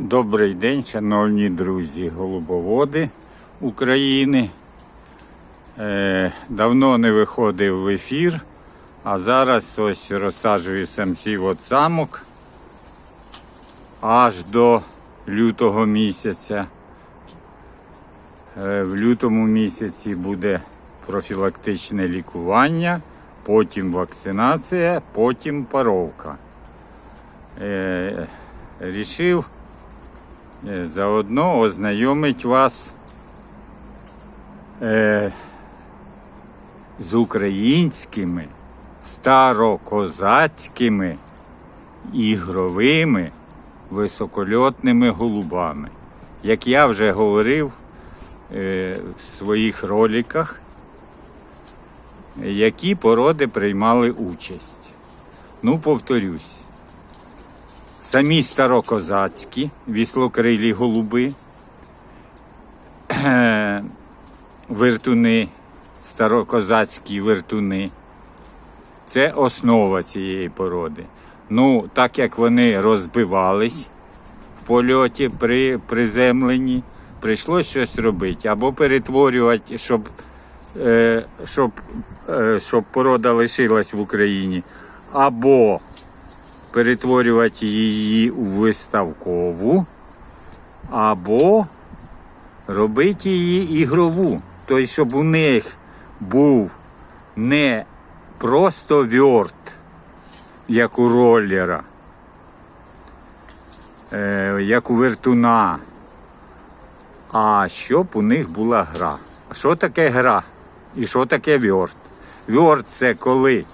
Добрий день, шановні друзі, голубоводи України. Е, давно не виходив в ефір, а зараз ось розсаджую самців от самок аж до лютого місяця. Е, в лютому місяці буде профілактичне лікування, потім вакцинація, потім паровка. Е, рішив заодно ознайомить вас е, з українськими старокозацькими ігровими високольотними голубами. Як я вже говорив е, в своїх роликах, які породи приймали участь. Ну, повторюсь. Самі старокозацькі віслокрилі голуби, вертуни, старокозацькі вертуни. Це основа цієї породи. Ну, так як вони розбивались в польоті при приземленні, прийшлось щось робити. Або перетворювати, щоб, е, щоб, е, щоб порода лишилась в Україні, або перетворювати її у виставкову, або робити її ігрову. Тобто, щоб у них був не просто вьорт, як у роллера, е, як у вертуна, а щоб у них була гра. Що таке гра? І що таке вьорт? Вьорт це коли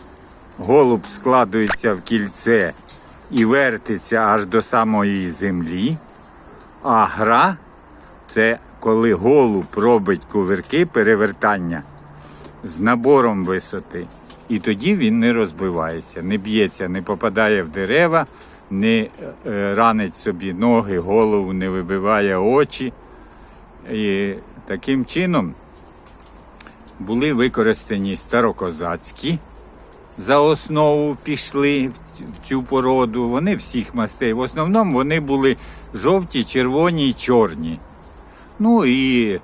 голуб складується в кільце і вертиться аж до самої землі. А гра це коли голуб робить кувирки перевертання з набором висоти. І тоді він не розбивається, не б'ється, не попадає в дерева, не е, ранить собі ноги, голову, не вибиває очі. І таким чином були використані старокозацькі за основу пішли в цю породу. Вони всіх мастей. В основному вони були жовті, червоні і чорні. Ну і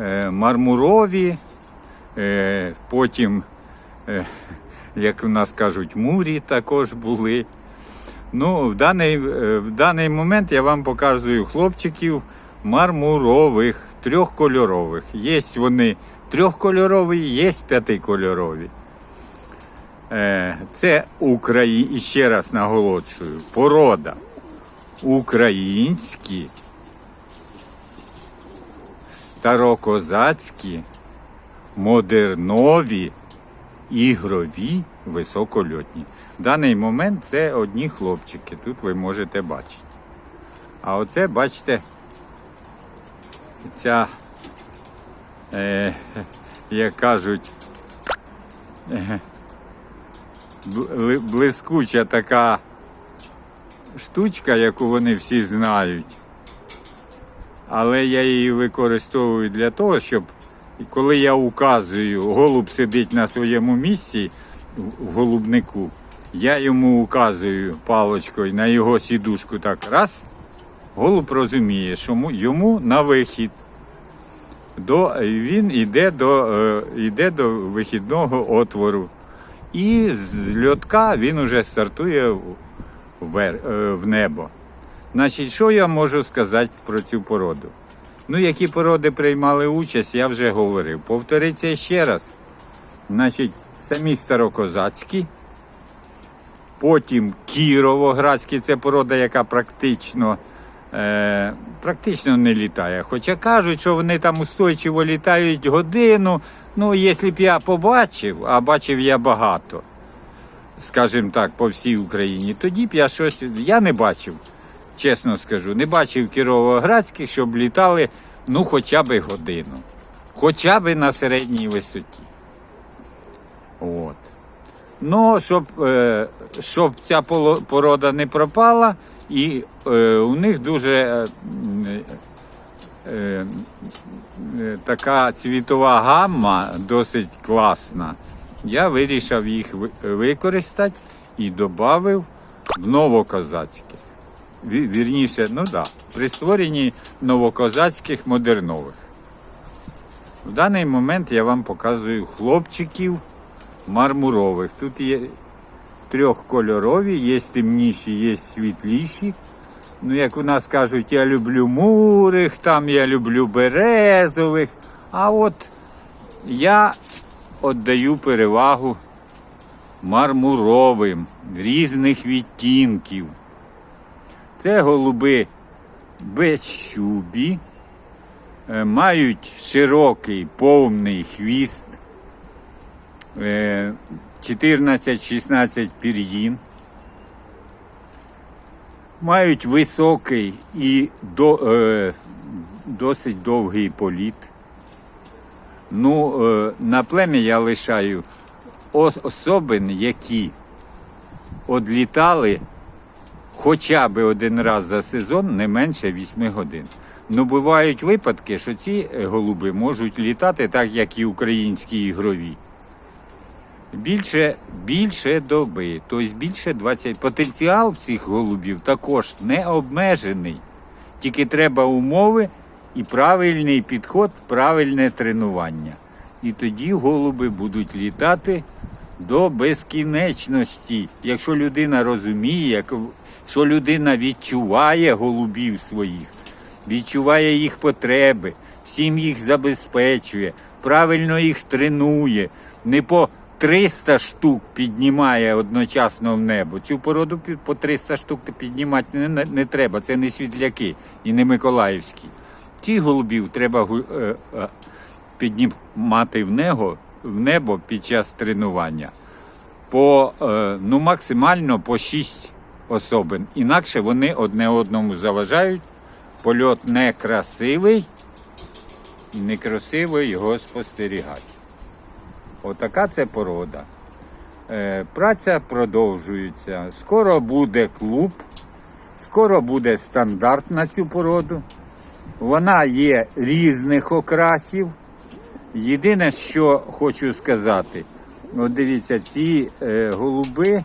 е, мармурові, е, потім, е, як у нас кажуть, мурі також були. Ну, в даний, е, в даний момент я вам показую хлопчиків мармурових, трьохкольорових. Є вони трьохкольорові, є п'ятикольорові. Е, Це Украї... ще раз наголошую, порода українські, старокозацькі, модернові, ігрові, високольотні. В даний момент це одні хлопчики, тут ви можете бачити. А оце, бачите, ця, е, як кажуть, е, блискуча така штучка, яку вони всі знають. Але я її використовую для того, щоб коли я указую, голуб сидить на своєму місці в- голубнику, я йому указую паличкою на його сідушку так раз. Голуб розуміє, що йому на вихід. До, він йде до, е, йде до вихідного отвору. І з льотка він уже стартує в, е, в небо. Значить, що я можу сказати про цю породу? Ну, які породи приймали участь, я вже говорив. Повториться ще раз. Значить, самі старокозацькі, потім кіровоградські, це порода, яка практично, е, практично не літає. Хоча кажуть, що вони там устойчиво літають годину. Ну, якщо б я побачив, а бачив я багато, скажімо так, по всій Україні, тоді б я щось. Я не бачив, чесно скажу, не бачив кіровоградських, щоб літали ну, хоча б годину. Хоча б на середній висоті. От. Ну, щоб, е, щоб ця порода не пропала, і е, у них дуже е, така цвітова гамма досить класна. Я вирішив їх використати і додав в новокозацьких. вірніше, ну да, при створенні новокозацьких модернових. В даний момент я вам показую хлопчиків мармурових. Тут є трьохкольорові, є темніші, є світліші. Ну, як у нас кажуть, я люблю мурих, там я люблю березових. А от я віддаю перевагу мармуровим різних відтінків. Це голуби безщубі, е, мають широкий повний хвіст, е, 14-16 пір'їн, мають високий і до, е, досить довгий політ. Ну, е, на плем'я я лишаю ос- особин, які одлітали хоча б один раз за сезон не менше 8 годин. Ну, бувають випадки, що ці е, голуби можуть літати так, як і українські ігрові. Більше, більше доби, тобто більше 20. Потенціал цих голубів також не обмежений. Тільки треба умови і правильний підход, правильне тренування. І тоді голуби будуть літати до безкінечності. Якщо людина розуміє, як, в- що людина відчуває голубів своїх, відчуває їх потреби, всім їх забезпечує, правильно їх тренує, не по 300 штук піднімає одночасно в небо. Цю породу по 300 штук піднімати не, не, треба, це не світляки і не Миколаївські. Ці голубів треба е, е, піднімати в небо, в небо під час тренування по е, ну, максимально по 6 особин. Інакше вони одне одному заважають. Польот некрасивий і некрасиво його спостерігати. Отака це порода. Е, праця продовжується. Скоро буде клуб, скоро буде стандарт на цю породу. Вона є різних окрасів. Єдине, що хочу сказати, от дивіться, ці е, голуби,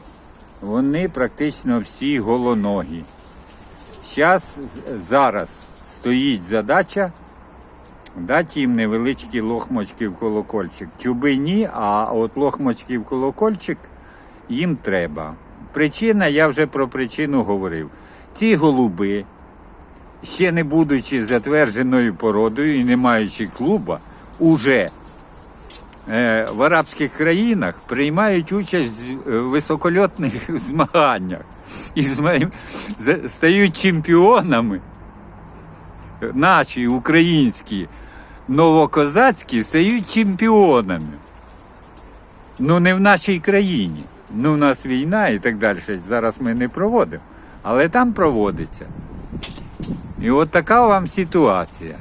вони практично всі голоногі. Зараз, зараз стоїть задача дати їм невеличкі лохмочки в колокольчик. Чуби ні, а от лохмочки в колокольчик їм треба. Причина, я вже про причину говорив. Ці голуби, ще не будучи затвердженою породою і не маючи клуба, уже е, в арабських країнах приймають участь в е, високольотних змаганнях і стають чемпіонами. Наші українські новокозацькі стають чемпіонами. Ну, не в нашій країні. Ну, в нас війна і так далі. Зараз ми не проводимо. Але там проводиться. І от така вам ситуація.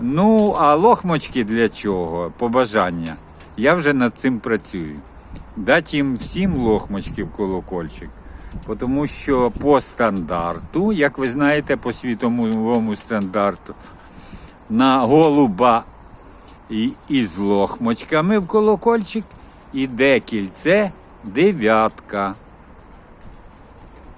Ну, а лохмочки для чого? Побажання. Я вже над цим працюю. Дати їм всім лохмочки в колокольчик. Тому що по стандарту, як ви знаєте, по світовому стандарту, на голуба із лохмочками в колокольчик іде кільце дев'ятка.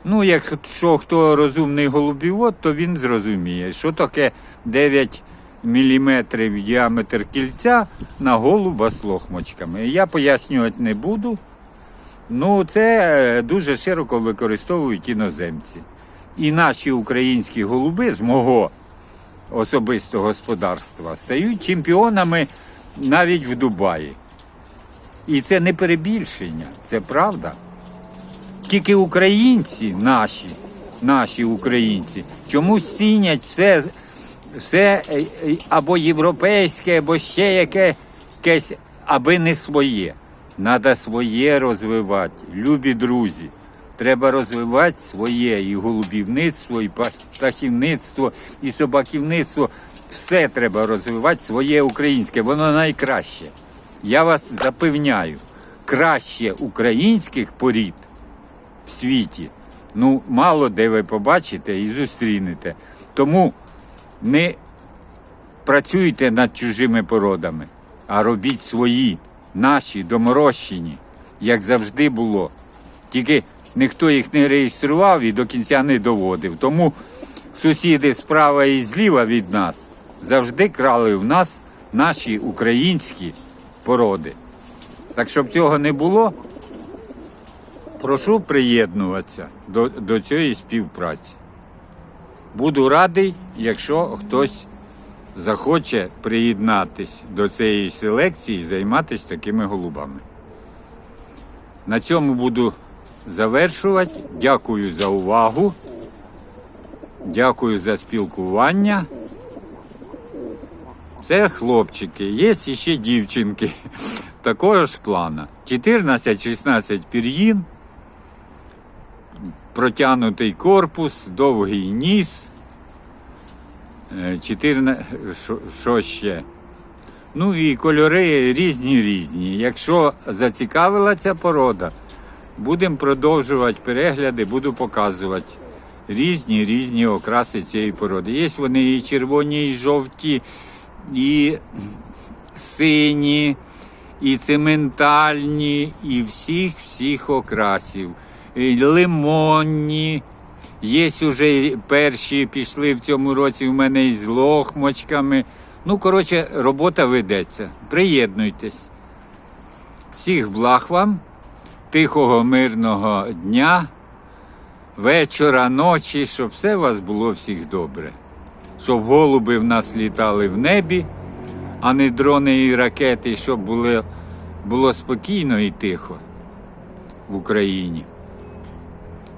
Ну, якщо хто розумний голубівод, то він зрозуміє, що таке 9 мм діаметр кільця на голуба з лохмочками. Я пояснювати не буду. Ну, це е, дуже широко використовують іноземці. І наші українські голуби з мого особистого господарства стають чемпіонами навіть в Дубаї. І це не перебільшення, це правда. Тільки українці, наші, наші українці, чомусь цінять все, все е, е, або європейське, або ще яке, якесь, аби не своє. Треба своє розвивати, любі друзі. Треба розвивати своє і голубівництво, і птахівництво, і собаківництво. Все треба розвивати своє українське, воно найкраще. Я вас запевняю, краще українських порід в світі. Ну, мало де ви побачите і зустрінете. Тому не працюйте над чужими породами, а робіть свої, наші, доморощені, як завжди було. Тільки ніхто їх не реєстрував і до кінця не доводив. Тому сусіди справа і зліва від нас завжди крали в нас наші українські породи. Так щоб цього не було, прошу приєднуватися до, до цієї співпраці. Буду радий, якщо хтось захоче приєднатись до цієї селекції і займатися такими голубами. На цьому буду завершувати. Дякую за увагу. Дякую за спілкування. Це хлопчики, є ще дівчинки такого ж плана. 14-16 пір'їн, протягнутий корпус, довгий ніс. Е, 14, що, що ще? Ну і кольори різні різні. Якщо зацікавила ця порода, будемо продовжувати перегляди, буду показувати різні різні окраси цієї породи. Є вони і червоні, і жовті, і сині, і цементальні, і всіх всіх окрасів. І лимонні. Є уже перші пішли в цьому році в мене із лохмочками. Ну, коротше, робота ведеться. Приєднуйтесь. Всіх благ вам, тихого, мирного дня, вечора, ночі, щоб все у вас було всіх добре. Щоб голуби в нас літали в небі, а не дрони і ракети, щоб було, було спокійно і тихо в Україні.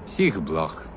Всіх благ.